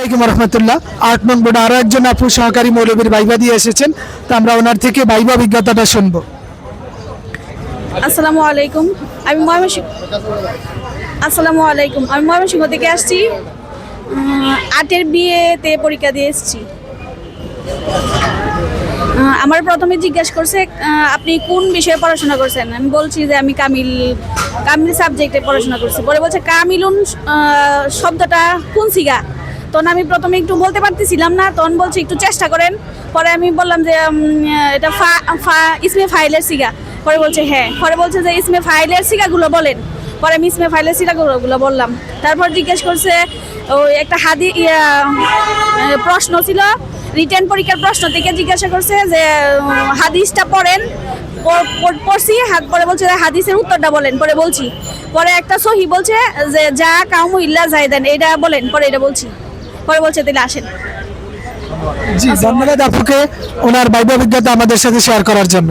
আসসালামাইকুম রহমতুল্লাহ। আট নং বোর্ডে আরও একজন আপু সহকারী মৌলবীর ভাইবা দিয়ে এসেছেন। তো আমরা ওনার থেকে ভাইবা অভিজ্ঞতাটা শুনব। আসসালামু আলাইকুম। আমি ময়মনসিংহ আসসালামু আলাইকুম। আমি ময়মনসিংহ থেকে আসছি। আটের বিয়েতে পরীক্ষা দিয়ে এসেছি। আমার প্রথমে জিজ্ঞাসা করছে আপনি কোন বিষয়ে পড়াশোনা করছেন? আমি বলছি যে আমি কামিল কামিল সাবজেক্টে পড়াশোনা করছি। পরে বলছে, কামিলুন শব্দটা কোন সিগা তখন আমি প্রথমে একটু বলতে পারতেছিলাম না, তখন বলছে একটু চেষ্টা করেন। পরে আমি বললাম যে এটা ফা ফা, ইসমে ফাইলের সিগা। পরে বলছে হ্যাঁ। পরে বলছে যে, ইসমে ফাইলের সিগাগুলো বলেন। পরে আমি ইসমে ফাইলের সিগাগুলো বললাম। তারপর জিজ্ঞেস করছে, ওই একটা হাদি প্রশ্ন ছিল রিটার্ন পরীক্ষার প্রশ্ন থেকে জিজ্ঞাসা করছে যে হাদিসটা পড়েন পড়ছি। হাত পরে বলছে হাদিসের উত্তরটা বলেন। পরে বলছি। পরে একটা সহি বলছে যে, যা কাউমু ইল্লা জায়দান এটা বলেন, পরে এটা বলছি। পরে বলছে, তাহলে আসেন। জি, ধন্যবাদ আপুকে। ওনার বাইব অভিজ্ঞতা আমাদের সাথে শেয়ার করার জন্য।